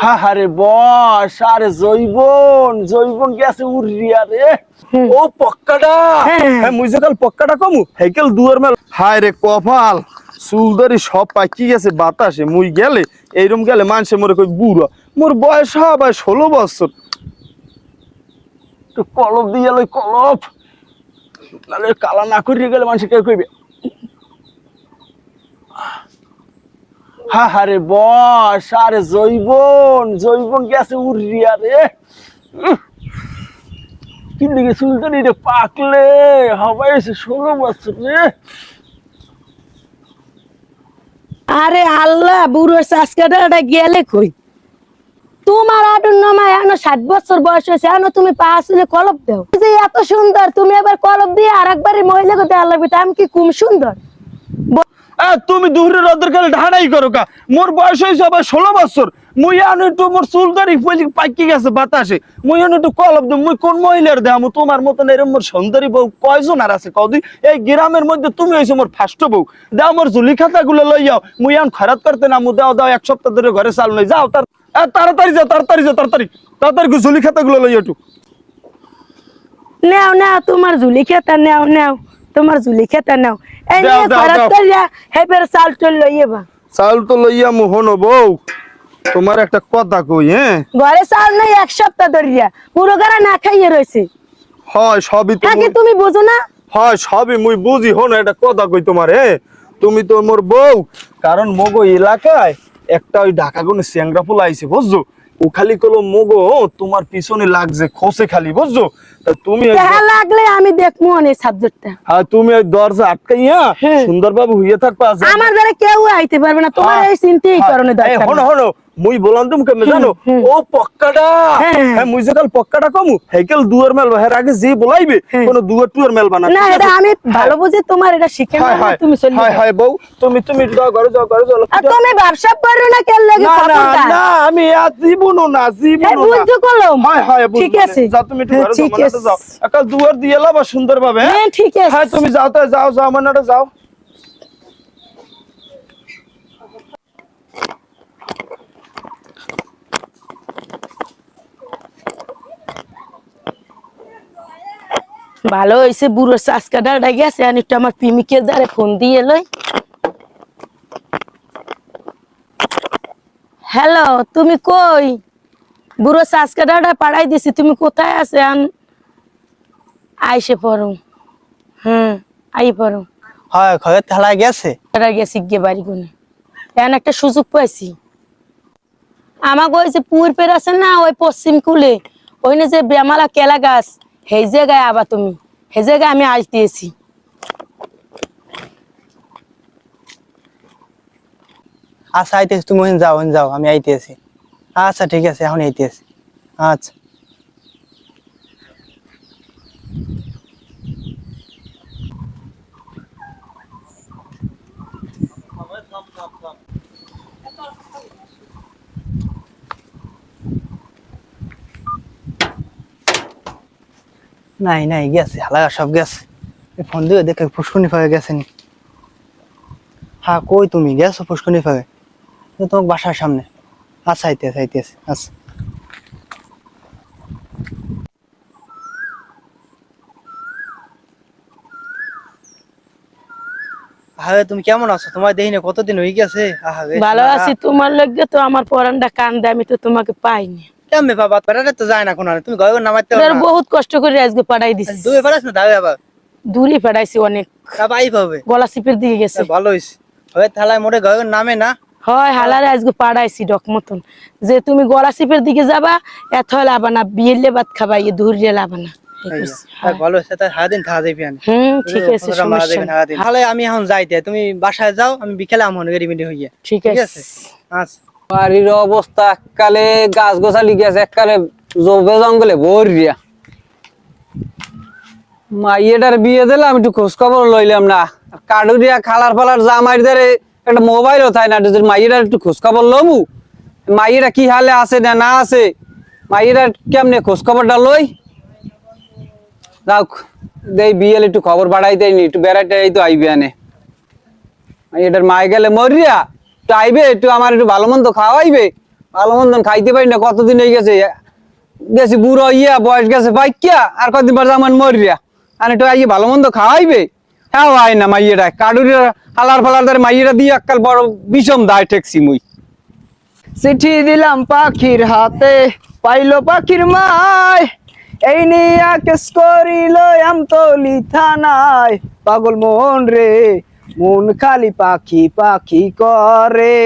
হা হারে বস আরে জৈবন জৈবন গেছে উড়িয়া রে? ও পক্কাটা। হ্যাঁ। মুই কাল পক্কাটা কমু হেকেল দুয়ার মেল। হায় রে কপাল চুলদারি সব পাকি গেছে বাতাসে মুই গেলে এইরকম গেলে মানুষে মরে কই বুড়ো। মোর বয়স হবে ষোলো বছর। তো কলপ দিয়ে লই কলপ। নালে কালা না করিয়ে গেলে মানুষ কে কইবে হারে বস আরে জৈবন জৈবন গেছে উড়িয়া রে? উহ, কি দিকে চুলকানি রে পাকলে? হবাই ষোলো বছর রে। আরে আল্লাহ বুড়োর চাষকাটা গেলে কই? তোমার আটুর নামায় এনো ষাট বছর বয়স হয়েছে এনো তুমি পাঁচ হলে কলপ দাও। যে এত সুন্দর তুমি এবার কলপ দিয়ে আর একবারই মহিলাকে দেওয়া লাগবে আমি কি কুম সুন্দর? তুমি দুহরে রদের কালে ঢাড়াই করো কা। মোর বয়স হয়েছে আবার ষোলো বছর। মুই আনো একটু মোর চুল দাড়ি পলি পাকি গেছে বাতাসে। মুই আনো একটু কলব দে মুই কোন মহিলার দেহামু? তোমার মতন এরম মোর সুন্দরী বউ কয়জন আর আছে কদি এই গ্রামের মধ্যে তুমি হয়েছে মোর ফার্স্ট বউ। দাও মোর জুলি খাতা গুলো লই যাও। মুই এখন খরাত করতে না মু দাও দাও, এক সপ্তাহ ধরে ঘরে চাল নই যাও, তার তাড়াতাড়ি যাও তাড়াতাড়ি যাও, তাড়াতাড়ি। তাড়াতাড়ি জুলি খাতা গুলো লই একটু। নেও নেও, তোমার ঝুলি খেতা নেও নেও। তোমার ঝুলি খেতা নেও। এই নিয়ে খরাত। করিয়া হেপের চাল টল লইয়ে বা চাল তো লইয়া মোহন বউ তোমার একটা কথা কই হ্যাঁ ঘরে চাল নেই এক সপ্তাহ ধরিয়া। পুরো গারা না খাইয়ে রয়েছে হয় সবই তো নাকি তুমি বুঝো না? হয় সবই মুই বুঝি হন এটা কথা কই তোমার হে? তুমি তো মোর বউ কারণ মগো এলাকায় একটা ওই ঢাকা কোন স্যাংরা ফুল আইছে বুঝছ? ও খালি কলো মগো তোমার পিছনে লাগছে খোসে খালি বুঝছ? তা তুমি লাগলে আমি দেখব অনেক সাবজেক্টটা হ্যাঁ তুমি ওই দরজা আটকাইয়া সুন্দর বাবু হইয়া থাকবা আমার দ্বারা কেউ আইতে পারবে না। তোমার এই চিন্তাই হ্যাঁ, করণে এই দরকার হনো হলো হনো। মুই তুমি কেমনে জানো? ও পক্কাটা। হ্যাঁ। হ্যাঁ। মুই যে কাল পক্কাটা কমু হেকেল দুয়ার মেলবা হের আগে যে বলাইবে হ্যাঁ। কোন দুয়ার টুয়ার মেলবা না না এটা আমি ভালো বুঝি তোমার এটা শিখে না তুমি চলে হায়। হায় বউ তুমি তুমি যাও ঘরে যাও ঘরে যাও আর তুমি ব্যবসা করো না কেন লাগে না না আমি আর জীবনও না জীবনও না। বুঝছ কলম হায় হায় ঠিক আছে। যাও তুমি একটু হ্যাঁ, ঘরে যাও। একাল দুয়ার দিয়ে এলাবা সুন্দর ভাবে হ্যাঁ ঠিক আছে। হ্যাঁ তুমি যাও তো যাও যাও মানাতে যাও। ভালো হয়েছে বুড়ো চাষকাটা গেছে আর একটু আমার প্রেমিকের দ্বারে ফোন দিয়ে লই। হ্যালো তুমি কই? বুড়ো চাষকাটা পাড়াই দিছি তুমি কোথায় আছে আন? আইসে পড়ো। হ্যাঁ আই পড়ো। হয় ঘরের থালায় গেছে? তারা গেছি গিয়ে বাড়ি কোনে এখন একটা সুযোগ পাইছি। আমাকে ওই যে পূর্বের আছে না ওই পশ্চিম কুলে ওই না যে বেমালা কেলা গাছ সেই জায়গায় আবার তুমি সেই জায়গায় আমি আজ দিয়েছি আচ্ছা আইতেছি তুমি ওখানে যাও ওখানে যাও আমি আইতেছি আচ্ছা ঠিক আছে এখন আইতেছি আচ্ছা নাই নাই গেছে হালাগা সব গেছে। ফোন দিয়ে দেখে পুষ্করণী ফাঁকে গেছে নি হ্যাঁ কই তুমি? গেছো পুষ্করণী ফাঁকে? তোমার বাসার সামনে। আচ্ছা আইতেছে আইতেছে আচ্ছা। আরে তুমি কেমন আছো? তোমার দেখিনি কতদিন হয়ে গেছে? ভালো আছি তোমার লগে তো আমার পরানটা কান্দে আমি তো তোমাকে পাইনি। কেমনে বাবা তো যায় না কোনো তুমি ঘরে নামাইতে এবার বহুত কষ্ট করে আজকে পাঠাই দিছি না আবার দূরে পাঠাইছি অনেক। আই পাবে গলা সিপের দিকে গেছে। ভালো হয়েছে হয়ে থালায় ঘরে নামে না। হয় হালারে আজকে পাড়াইছি ডক মতন। যে তুমি গলা সিপের দিকে যাবা এত আবার না। বিয়েলে ভাত খাবা ইয়ে দূরে লাবা না। ভালো সারাদিন যাবি আমি হুম ঠিক আছে তাহলে আমি এখন যাইতে তুমি বাসায় যাও আমি বিকেলে আমন রেডিমেডি হইয়া। ঠিক আছে? আচ্ছা। বাড়ির অবস্থা এককালে গাছ গেছে, এককালে জবে জঙ্গলে ভরিয়া মাইয়েটার বিয়ে দিলাম, একটু খোঁজ খবর লইলাম না। কাডুরিয়া খালার ফালার জামাইর ধারে একটা মোবাইলও থাই না, যদি মাইয়েটার একটু খোঁজ খবর লমু, মাইয়েরা কি হালে আছে না না আছে, মাইয়েরা কেমনে খোঁজ খবরটা লই? যাও দেই বিয়েল একটু খবর বাড়াই দেয়নি একটু বেড়াইতে এই তো আইবে আনে। এটার মায় গেলে মরিয়া একটু আইবে, একটু আমার একটু ভালো মন্দ খাওয়াইবে। ভালো মন্দ খাইতে পারি না, কতদিন হয়ে গেছে? গেছি বুড়ো ইয়া বয়স গেছে বাইকিয়া আর কতদিন পর জামান মরিয়া। আর একটু আইয়ে ভালো মন্দ খাওয়াইবে? হ্যাঁ আয় না মাইয়েটা কাডুরি হালার ফালার ধরে মাইয়েটা দিয়ে একাল বড় বিষম দায় ঠেকছি মুই। চিঠি দিলাম পাখির হাতে, পাইলো পাখির মায়। এই নিয়া কেস করিল আমতলি থানায়। পাগল মন রে মন খালি পাখি পাখি করে।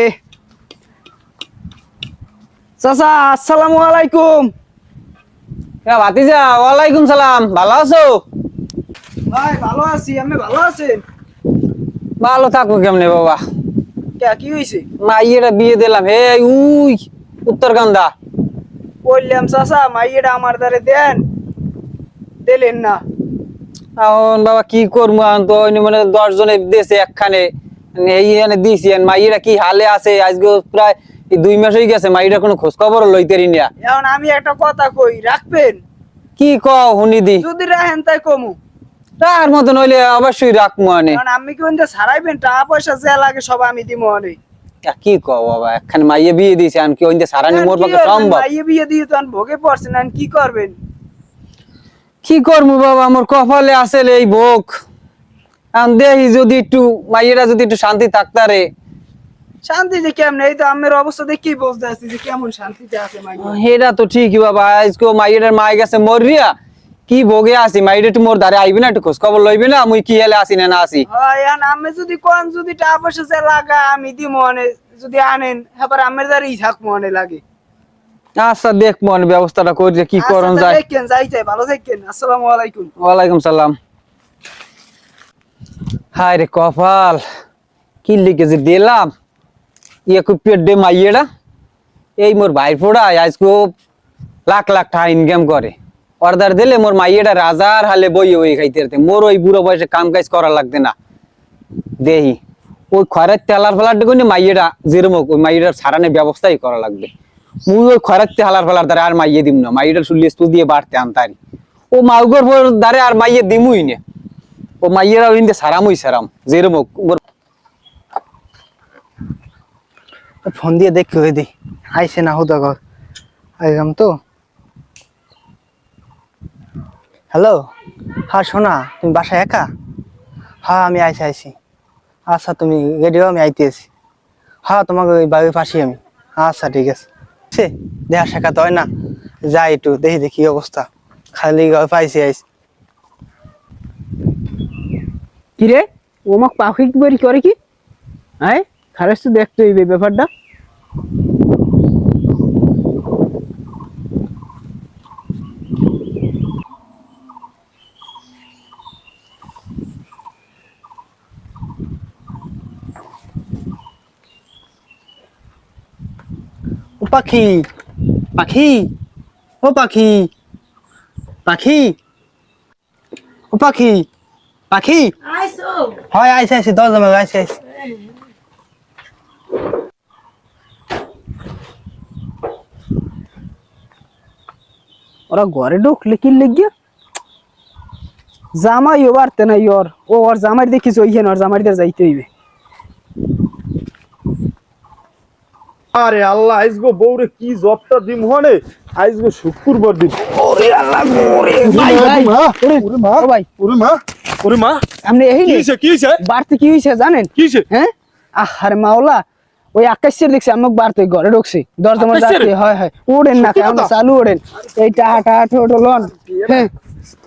চাচা আসসালামু আলাইকুম। হ্যাঁ ভাতিজা ওয়ালাইকুম সালাম। ভালো আছো? ভাই ভালো আছি। আমি ভালো আছেন? ভালো থাকব কেমনে বাবা? কে কি হয়েছে মাইয়েটা বিয়ে দিলাম। হে উই উত্তরকান্দা। বললাম চাচা মাইয়েটা আমার দ্বারে দেন। দিলেন না। এখন বাবা কি করব? এখন তো মানে দশ জনে দেশে একখানে এই এনে দিছি মাইয়েরা কি হালে আছে? আজকে প্রায় দুই মাস হয়ে গেছে। মাইয়েরা কোনো খোঁজ খবর লইতে রি না। এখন আমি একটা কথা কই রাখবেন? কি কও শুনি দি। যদি রাখেন তাই কমু। তার মতন হইলে অবশ্যই রাখব আনে। আমি কি বলতে সারাইবেন টাকা পয়সা যা লাগে সব আমি দিব অনেক কি কও বাবা? একখানে মাইয়ে বিয়ে দিছে এখন কি ওইতে সারানি মোর পক্ষে সম্ভব? মাইয়ে বিয়ে দিয়ে তো ভোগে পড়ছেন এখন কি করবেন? কি করব বাবা? আমার কপালে আসলে এই ভোগ। এখন দেখি যদি একটু মাইয়েরা যদি একটু শান্তি থাকতারে শান্তি যে কেমন? এই তো আমের অবস্থা দেখি বুঝতে আসছি যে কেমন শান্তিতে আছে মাইয়ে। এটা তো ঠিকই বাবা। আজকে মাইয়ের মাই গেছে মরিয়া। কি ভোগে আসি মাইরে একটু মোর ধারে আইবি না একটু খোঁজ খবর লইবি না? মুই কি হেলে আসি না না আসি আমি যদি কোন যদি টাকা পয়সা লাগা আমি যদি আনেন এবার আমের দ্বারাই থাকব অনেক লাগে। আচ্ছা দেখ মন ব্যবস্থাটা করি কি করন আচ্ছা, যায়। দেখেন যাইতে ভালো থাকেন আসসালামু আলাইকুম। ওয়ালাইকুম সালাম। হায় রে কপাল কি লিখেছে দিলাম। ইয়ে খুব পেট দে মাইয়েরা এই মোর ভাই ফোড়া আজকে লাখ লাখ টাকা ইনকাম করে। অর্ডার দিলে মোর মাইয়েটা রাজার হালে বই ওই খাইতে মোর ওই বুড়ো বয়সে কাম কাজ করা লাগবে না। দেহি ওই খরার তেলার ফেলার দেখুন মাইয়েটা যেরম ওই মাইয়েটার সারানোর ব্যবস্থাই করা লাগবে। মুই ওই খরার হালার ফেলার দ্বারা আর মাইয়ে দিম না। মাইয়েটার শুলিয়ে স্টু দিয়ে বাড়তে আনতারি। ও মাউগর পর দ্বারে আর মাইয়ে দিমুই নে। ও মাইয়েরা ওই সারামুই সারাম। যেরম ফোন দিয়ে দেখি হয়ে দি। আইসে না হুদা ঘর। আইলাম তো। হ্যালো? হ্যাঁ শোনা, তুমি বাসায় একা? হ্যাঁ আমি আইসি আইসি। আচ্ছা তুমি রেডিও আমি আইতেছি। হ্যাঁ তোমাকে ওই বাড়ির পাশে আমি। আচ্ছা ঠিক আছে। সে দেখা সাক্ষাৎ হয় না। যাই একটু দেখি দেখি অবস্থা খালি পাইছি রে কিরে ওমাক পাখি বাড়ি করে কি? হ্যাঁ খারাপ তো দেখতে হইবে ব্যাপারটা পাখি। পাখি? ও পাখি। পাখি? ও পাখি। পাখি? হয় আইসি আইসি দশ জমা আইসি আইসি। ওরা ঘরে ঢুকলে কি লেগে জামাই ও বাড়তে নাই ওর। ও ওর জামাই দেখিস ওইখানে ওর জামাইদের যাইতে হইবে। আরে আল্লাহ আইসগো বউরে কি জবটা দিম হনে? আইসগো শুক্রবার দিন। ওরে আল্লাহ ওরে ভাই, ভাই, ওরে, ওরে মা ও ভাই। ওরে মা ওরে মা। আপনি এই কি হইছে কি হইছে? বাড়তে কি হয়েছে জানেন? কি হইছে? হ্যাঁ? আরে মাওলা ওই আকাশের দেখছি আমাক বাড়তে ঘরে ঢুকছি। দরজা মধ্যে? যাচ্ছে হয় হয়। ওড়েন না কথা? চালু ওড়েন এই টাহা টাহা ঠোঁটো লন। হ্যাঁ।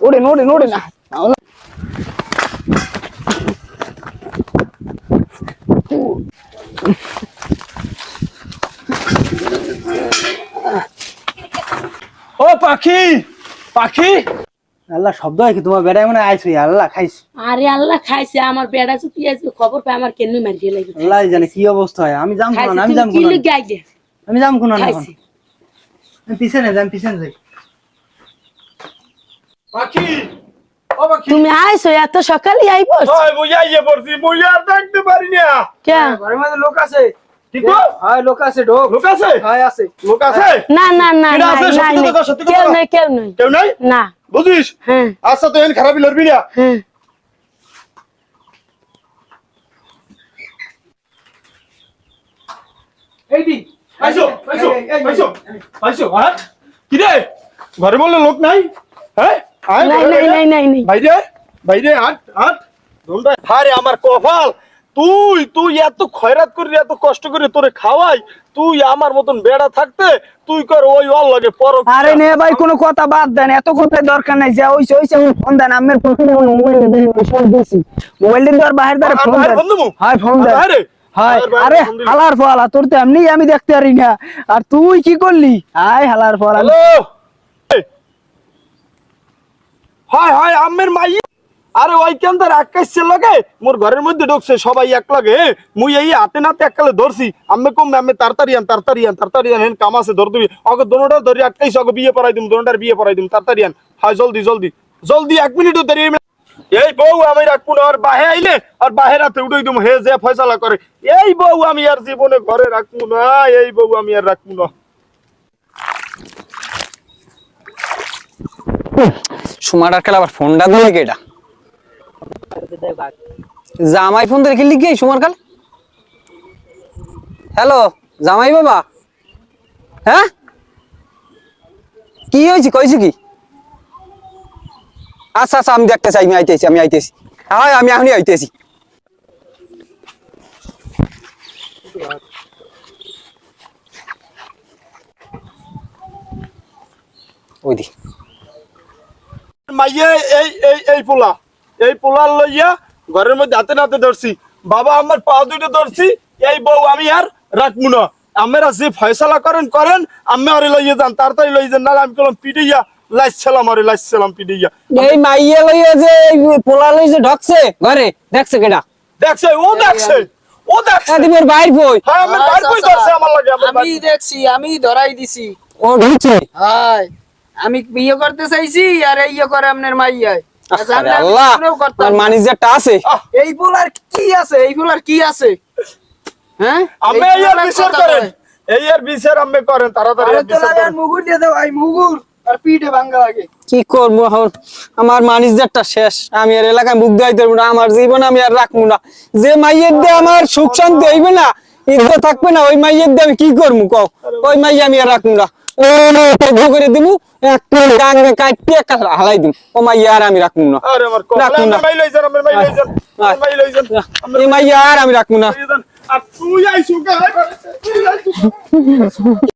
ওড়েন ওড়েন ওড়েন না মাওলা ও পাখি পাখি। আল্লাহ শব্দ হয় কি? তোমার বেড়ায় মনে আইসি আল্লাহ খাইছি আরে আল্লাহ খাইছে। আমার বেড়া যদি আজকে খবর পায় আমার কেন মারি ফেলাই আল্লাহ জানে কি অবস্থা হয়। আমি খাইছে কোন আমি কি কোন আমি যাম কোন আমি পিছনে যাই পিছনে যাই। পাখি পাখি। তুমি আইছো এত সকালে আইবো হয় বইয়া ইয়ে পড়ছি আর দেখতে পারি না। কে ঘরের মধ্যে লোক আছে। ঠিক তো? হয় লোক আছে ঢোক। লোক আছে? হয় আছে। লোক আছে? না না না না আছে? সত্যি কথা, সত্যি কেউ নাই কেউ নাই। কেউ নাই? না। বুঝিস? হ্যাঁ। আচ্ছা তো এন খারাপই লড়বি না? হ্যাঁ। এই দি। আইসো আইসো আইসো আইসো হ্যাঁ? কি রে? ঘরে বললে লোক নাই? হ্যাঁ? নাই নাই। নাই নাই বাইরে বাইরে আট আট। দোনটা হারে আমার কপাল! তুই তুই এত খয়রাত করি এত কষ্ট করে তোরে খাওয়াই। তুই আমার মতন বেড়া থাকতে তুই কর ওই অল লাগে পর আরে নে ভাই কোনো কথা বাদ দেন এত কথা দরকার নাই যে ওইছে ওইছে ফোন দেন আমের ফোন মোবাইল দেন সব দিছি। মোবাইল দিন আর বাহির দ্বারা ফোন দেন। ফোন হাই ফোন দেন। বাহিরে? হাই আরে হালার ফলা তোর তো এমনি আমি দেখতে পারি না। আর তুই কি করলি? হাই হালার ফলা হ্যালো? হাই হাই আমের মাই আরে ওই কেন্দ্র আকাশ লাগে? মোর ঘরের মধ্যে ঢুকছে, সবাই এক লাগে। মুই এই হাতে নাতে এককালে ধরছি। আমি কম আমি তাড়াতাড়ি আন তাড়াতাড়ি আন তাড়াতাড়ি আন কাম আছে ধর দিবি অগ দোনোটা ধরি আটকাইছ, অগ বিয়ে পড়াই দিম, দোনোটার বিয়ে পড়াই দিম তাড়াতাড়ি আন হাই জলদি জলদি। জলদি এক মিনিটও দেরি। এই বউ আমি রাখব না, আর বাহে আইলে, আর বাহের হাতে উঠে দিম, হে যে ফয়সালা করে। এই বউ আমি আর জীবনে ঘরে রাখব না, এই বউ আমি আর রাখব না। সুমাটার খেলা আবার ফোনটা কে এটা জামাই ফোন দিয়ে খেললি কি সুমার কাল? হ্যালো জামাই বাবা। হ্যাঁ? কি হয়েছে? কইছি কি? আচ্ছা আচ্ছা আমি দেখতেছি আমি আইতেছি আমি আইতেছি। হ্যাঁ আমি এখনই আইতেছি। ওই দি। মাইয়ে, এই এই এই পোলা। এই পোলা লইয়া ঘরের মধ্যে হাতে নাতে ধরছি। বাবা আমার পা দুইটা ধরছি এই বউ আমি আর রাখব না। আমরা যে ফয়সালা করেন করেন আমি আরে লইয়ে যান তাড়াতাড়ি লইয়ে যান না আমি কলম পিটিয়া লাইছিলাম আরে লাইছিলাম পিটিয়া। এই মাইয়া লইয়া যে পোলা লই যে ঢকছে ঘরে দেখছে কেডা? দেখছে ও দেখছে ও দেখছে। বাইর বই। হ্যাঁ আমার বাইর কই ধরছে আমার লাগে আমি বাইর- দেখছি আমি ধরাই দিছি। ও ঢুকছে হাই আমি বিয়ে করতে চাইছি আর ইয়ে করে আপনার আমি আল্লাহ আছে। এই কি আছে? এই কি আছে? হ্যাঁ? আমি এই এই আর ফুলার বিচার করেন। এই আর বিচার আমি করেন তাড়াতাড়ি আরে বিচার করেন। মুগুর দিয়ে দাও এই মুগুর আর পিঠে ভাঙ্গা লাগে। কি করব এখন? আমার ম্যানেজারটা শেষ। আমি আর এলাকায় মুখ দেওয়াইতে পারব না আমার জীবন আমি আর রাখব না। যে মাইয়ের দিয়ে আমার সুখ শান্তি হইবে না ইজ্জত থাকবে না ওই মাইয়ের দিয়ে আমি কি করব কও? ওই মাইয়া আমি আর রাখব না। করে দিবো একটা গাঙ্গে কাটতে একটা হালাই দিব ও মাইয়া আর আমি রাখব না। রাখব না। এই মাইয়া আর আমি রাখব না। তুই আইসু